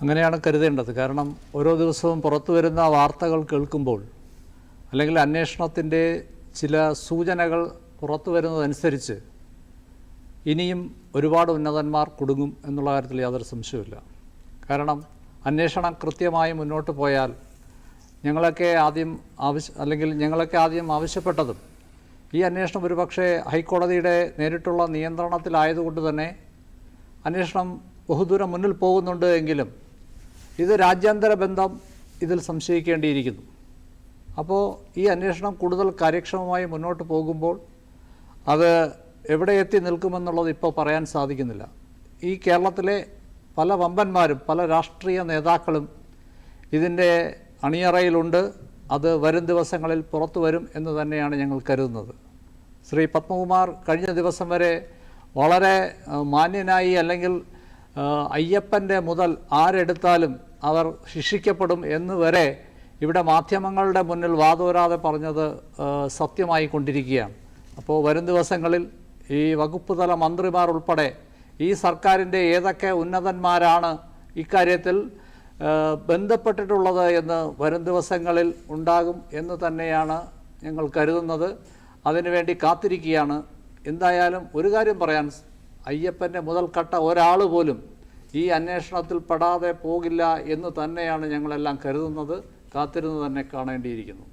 അങ്ങനെയാണ് കരുതേണ്ടത്. കാരണം ഓരോ ദിവസവും പുറത്തു വരുന്ന വാർത്തകൾ കേൾക്കുമ്പോൾ അല്ലെങ്കിൽ അന്വേഷണത്തിന്റെ ചില സൂചനകൾ പുറത്തു വരുന്നതനുസരിച്ച് ഇനിയും ഒരുപാട് ഉന്നതന്മാർ കുടുങ്ങും എന്നുള്ള കാര്യത്തിൽ യാതൊരു സംശയമില്ല കാരണം അന്വേഷണം കൃത്യമായി മുന്നോട്ട് പോയാൽ ഞങ്ങളൊക്കെ ആദ്യം ആവശ്യ അല്ലെങ്കിൽ ഞങ്ങളൊക്കെ ആദ്യം ആവശ്യപ്പെട്ടതും ഈ അന്വേഷണം ഒരുപക്ഷെ ഹൈക്കോടതിയുടെ നേരിട്ടുള്ള നിയന്ത്രണത്തിലായതുകൊണ്ട് തന്നെ അന്വേഷണം ബഹുദൂരം മുന്നിൽ പോകുന്നുണ്ട് എങ്കിലും ഇത് രാജ്യാന്തര ബന്ധം ഇതിൽ സംശയിക്കേണ്ടിയിരിക്കുന്നു. അപ്പോൾ ഈ അന്വേഷണം കൂടുതൽ കാര്യക്ഷമമായി മുന്നോട്ട് പോകുമ്പോൾ അത് എവിടെ എത്തി നിൽക്കുമെന്നുള്ളത് ഇപ്പോൾ പറയാൻ സാധിക്കുന്നില്ല. ഈ കേരളത്തിലെ പല വമ്പന്മാരും പല രാഷ്ട്രീയ നേതാക്കളും ഇതിന്റെ അണിയറയിലുണ്ട്. അത് വരും ദിവസങ്ങളിൽ പുറത്തു വരും എന്ന് തന്നെയാണ് ഞങ്ങൾ കരുതുന്നത്. ശ്രീ പത്മകുമാർ കഴിഞ്ഞ ദിവസം വരെ വളരെ മാന്യനായി അല്ലെങ്കിൽ അയ്യപ്പന്റെ മുതൽ ആരെടുത്താലും അവർ ശിക്ഷിക്കപ്പെടും എന്ന് വരെ ഇവിടെ മാധ്യമങ്ങളുടെ മുന്നിൽ വാതോരാതെ പറഞ്ഞത് സത്യമായി കൊണ്ടിരിക്കുകയാണ്. അപ്പോൾ വരും ദിവസങ്ങളിൽ ഈ വകുപ്പ് തല മന്ത്രിമാർ ഉൾപ്പെടെ ഈ സർക്കാരിന്റെ ഏതൊക്കെ ഉന്നതന്മാരാണ് ഇക്കാര്യത്തിൽ ബന്ധപ്പെട്ടിട്ടുള്ളത് എന്ന് വരും ദിവസങ്ങളിൽ ഉണ്ടാകും എന്ന് തന്നെയാണ് ഞങ്ങൾ കരുതുന്നത്. അതിനുവേണ്ടി കാത്തിരിക്കുകയാണ്. എന്തായാലും ഒരു കാര്യം പറയാൻ അയ്യപ്പന്റെ മുതൽക്കട്ട ഒരാൾ പോലും ഈ അന്വേഷണത്തിൽ പെടാതെ പോകില്ല എന്ന് തന്നെയാണ് ഞങ്ങളെല്ലാം കരുതുന്നത്. കാത്തിരുന്ന് തന്നെ കാണേണ്ടിയിരിക്കുന്നു.